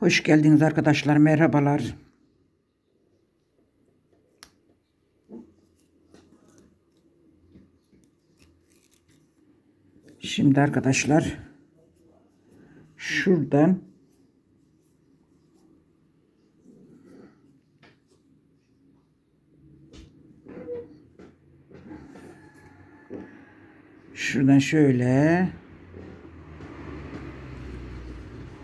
Hoş geldiniz arkadaşlar. Merhabalar. Şimdi arkadaşlar şuradan şuradan şöyle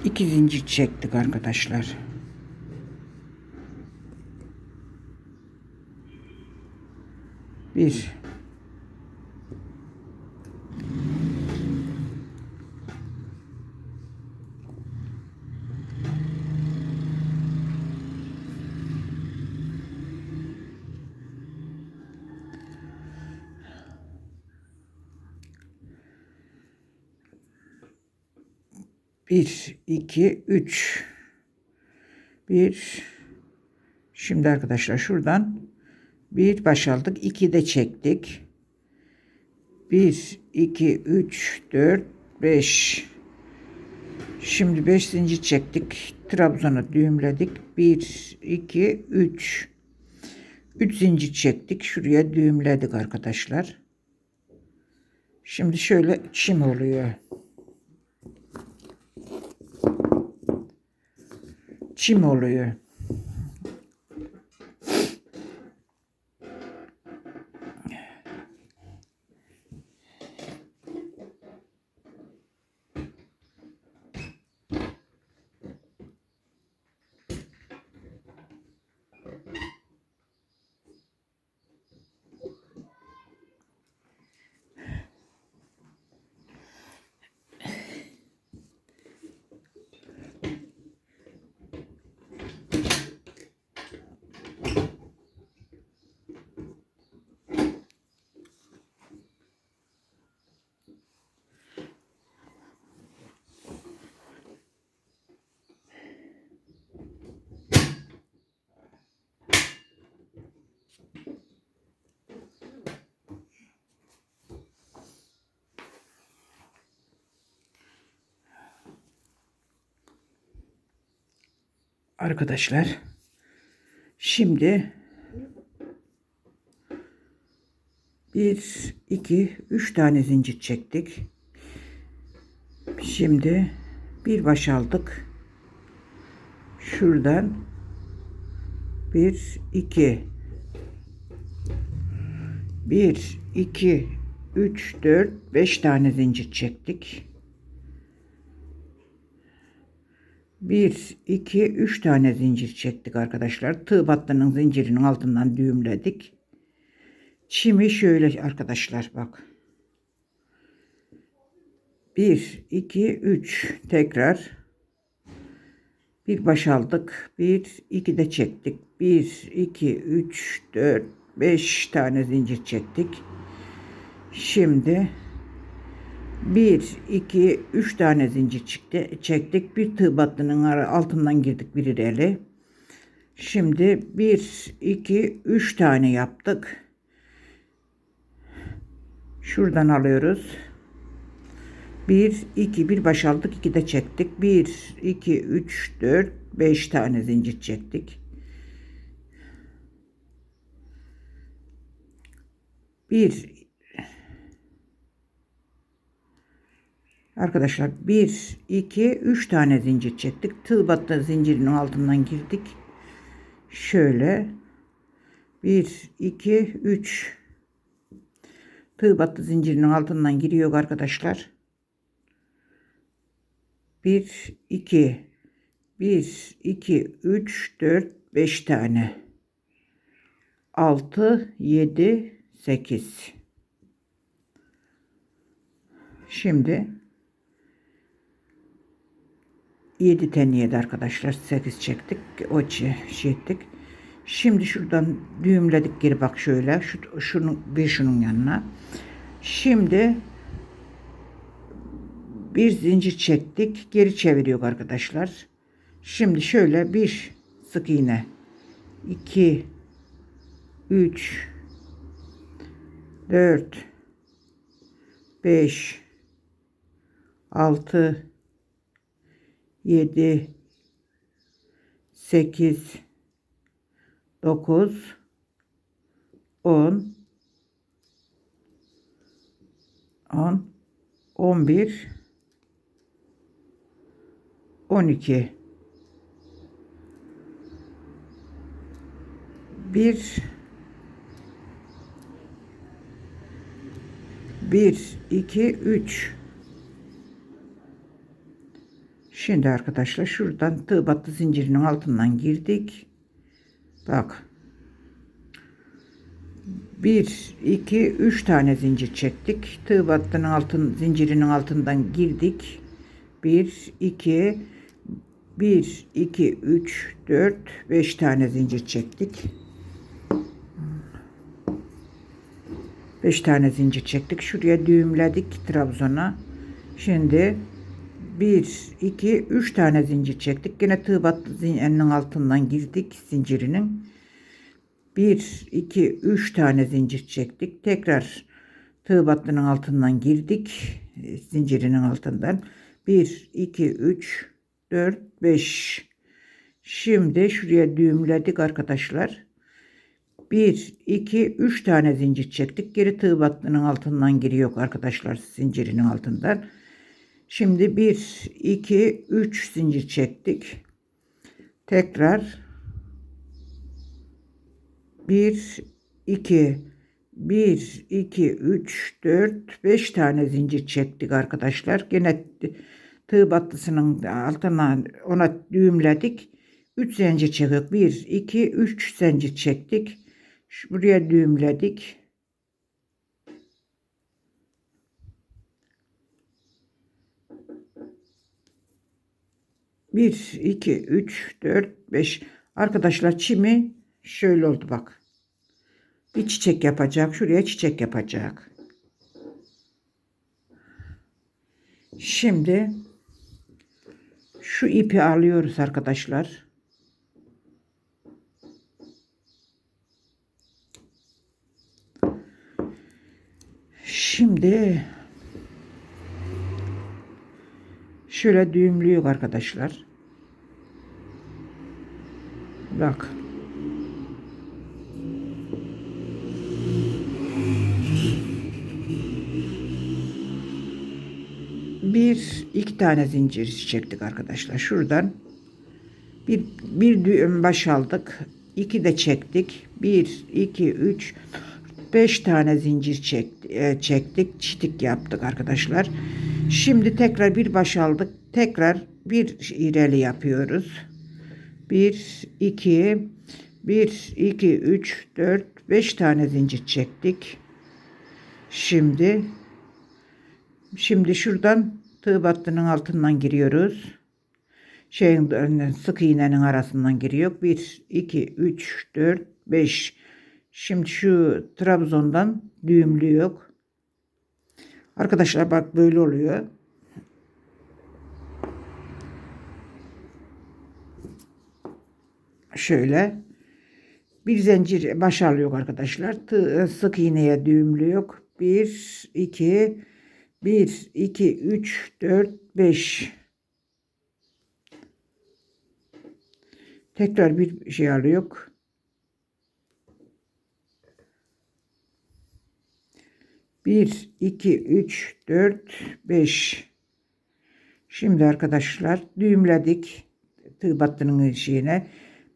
iki zincir çektik arkadaşlar. Bir. Bir, iki, üç. Bir. Şimdi arkadaşlar şuradan bir baş aldık. iki de çektik. Bir, iki, üç, dört, beş. Şimdi beş zincir çektik. Trabzona düğümledik. Bir, iki, üç. Üç zincir çektik. Şuraya düğümledik arkadaşlar. Şimdi şöyle çim oluyor. Çim oluyor. Arkadaşlar şimdi bir, iki, üç tane zincir çektik. Şimdi bir baş aldık. Şuradan bir, iki, bir, iki, üç, dört, beş tane zincir çektik. 1, 2, 3 tane zincir çektik arkadaşlar. Tığ battının zincirinin altından düğümledik. Çimi şöyle arkadaşlar bak. 1, 2, 3 tekrar bir baş aldık. 1, 2 de çektik. 1, 2, 3, 4, 5 tane zincir çektik. Şimdi 1, 2, 3 tane zincir çıktı, çektik. Bir tığ battının altından girdik bir ileri. Şimdi 1, 2, 3 tane yaptık. Şuradan alıyoruz. 1, 2, bir baş aldık. 2 de çektik. 1, 2, 3, 4, 5 tane zincir çektik. 1, Arkadaşlar 1, 2, 3 tane zincir çektik. Tığ battı zincirinin altından girdik. Şöyle 1, 2, 3 tığ battı zincirinin altından giriyor arkadaşlar. 1, 2, 1, 2, 3, 4, 5 tane. 6, 7, 8. Şimdi 7 tane yedi arkadaşlar. 8 çektik. O şey ettik. Şimdi şuradan düğümledik geri bak şöyle. Şu, şunun bir şunun yanına. Şimdi bir zincir çektik. Geri çeviriyor arkadaşlar. Şimdi şöyle bir sık iğne. 2 3 4 5 6 7 8 9 10 10 11 12 1 1 2 3 Şimdi arkadaşlar şuradan tığ battı zincirinin altından girdik. Bak. 1 2 3 tane zincir çektik. Tığ battının altın zincirinin altından girdik. 1 2 1 2 3 4 5 tane zincir çektik. 5 tane zincir çektik. Şuraya düğümledik trabzona. Şimdi 1 2 3 tane zincir çektik. Yine tığ battı altından girdik zincirinin. 1 2 3 tane zincir çektik. Tekrar tığ battının altından girdik. e, Zincirinin altından. 1 2 3 4 5 Şimdi şuraya düğümledik arkadaşlar. 1 2 3 tane zincir çektik. Geri tığ battının altından giriyor arkadaşlar zincirinin altından. Şimdi 1 2 3 zincir çektik. Tekrar 1 2 1 2 3 4 5 tane zincir çektik arkadaşlar. Gene tığ battısının altına ona düğümledik. 3 zincir çektik. 1 2 3 zincir çektik. Buraya düğümledik. Bir, iki, üç, dört, beş. Arkadaşlar çimi şöyle oldu bak. Bir çiçek yapacak. Şuraya çiçek yapacak. Şimdi şu ipi alıyoruz arkadaşlar. Şimdi şöyle düğümlüyor arkadaşlar. Bak. Bir, iki tane zincir çektik arkadaşlar. Şuradan bir, bir düğüm baş aldık. iki de çektik. Bir, iki, üç, beş tane zincir çek, e, çektik. Çitik yaptık arkadaşlar. Şimdi tekrar bir baş aldık. Tekrar bir iğreli yapıyoruz. 1 2 1 2 3 4 5 tane zincir çektik. Şimdi şimdi şuradan tığ battının altından giriyoruz. Şeyin önünden sık iğnenin arasından giriyor. 1 2 3 4 5 Şimdi şu trabzondan düğümlüyor. Arkadaşlar bak böyle oluyor. şöyle bir zincir baş alıyor arkadaşlar. Tığ, sık iğneye düğümlüyor. 1 2 1 2 3 4 5 Tekrar bir şey alıyor. Bir, iki, üç, dört, beş. Şimdi arkadaşlar düğümledik tığ battının şeyine.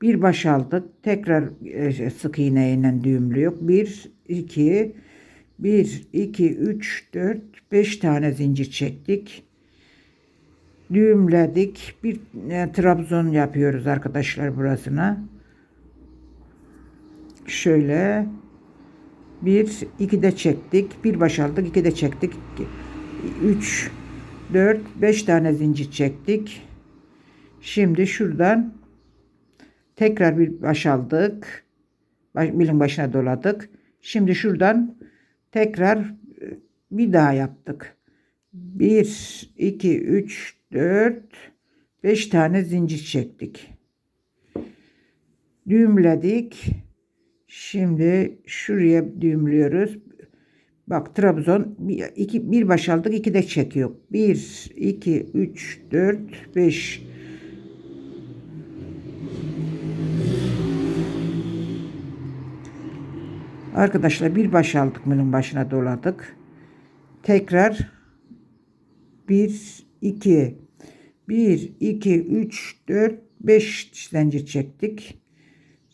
Bir baş aldık. Tekrar e, sık iğneyle düğümlüyor. 1 2 1 2 3 4 5 tane zincir çektik. Düğümledik. Bir e, trabzon yapıyoruz arkadaşlar burasına. Şöyle bir iki de çektik. Bir baş aldık. iki de çektik. 3 4 5 tane zincir çektik. Şimdi şuradan Tekrar bir baş aldık. Milin başına doladık. Şimdi şuradan tekrar e, bir daha yaptık. 1, 2, 3, 4, 5 tane zincir çektik. Düğümledik. Şimdi şuraya düğümlüyoruz. Bak Trabzon bir, iki, bir baş aldık iki de çekiyor. 1, 2, 3, 4, 5, Arkadaşlar bir baş aldık bunun başına doladık. Tekrar 1 2 1 2 3 4 5 zincir çektik.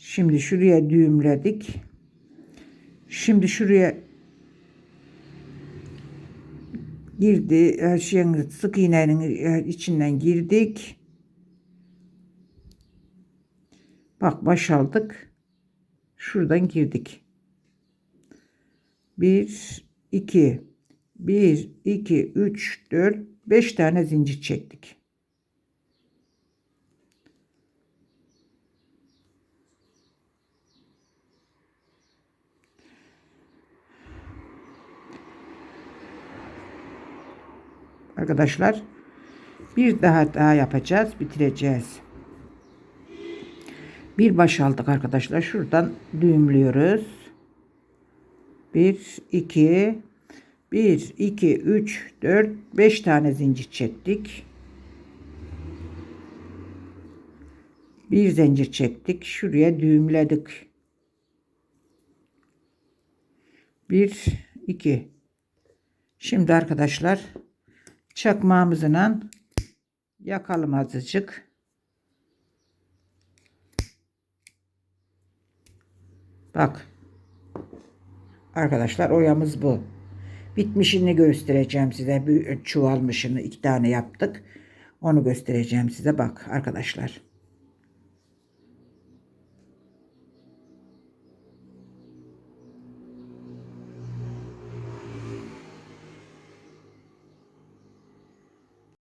Şimdi şuraya düğümledik. Şimdi şuraya girdi. Her şeyin sık iğnenin içinden girdik. Bak baş aldık. Şuradan girdik. 1 2 1 2 3 4 5 tane zincir çektik. Arkadaşlar bir daha daha yapacağız, bitireceğiz. Bir baş aldık arkadaşlar. Şuradan düğümlüyoruz. 1 2 1 2 3 4 5 tane zincir çektik. Bir zincir çektik. Şuraya düğümledik. 1 2 Şimdi arkadaşlar çakmağımızla yakalım azıcık. Bak. Arkadaşlar oyamız bu. Bitmişini göstereceğim size. Bir çuvalmışını iki tane yaptık. Onu göstereceğim size. Bak arkadaşlar.